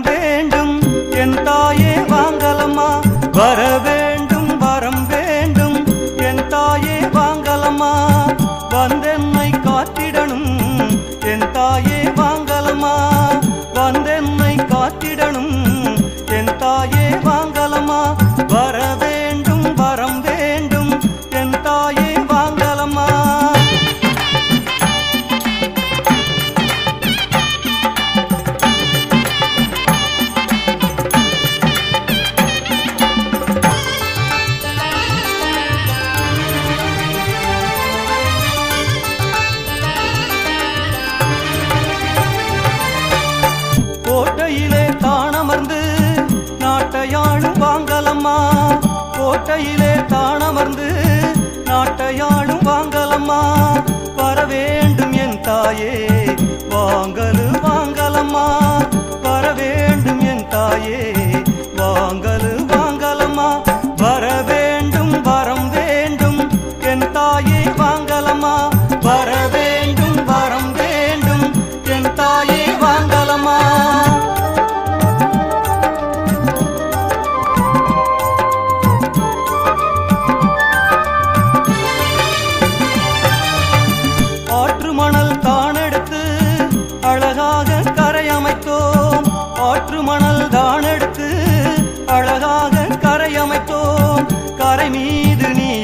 வேண்டும். என் தாயே வாங்கலம்மா. வரவே தாயே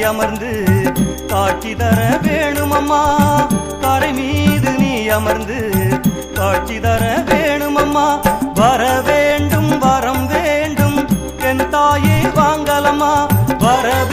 அமர்ந்து காட்சி தர வேணுமம்மா. கரை மீது நீ அமர்ந்து காட்சி தர வேணுமம்மா. வர வேண்டும் வரம் வேண்டும். என் தாயே வாங்கலம்மா. வர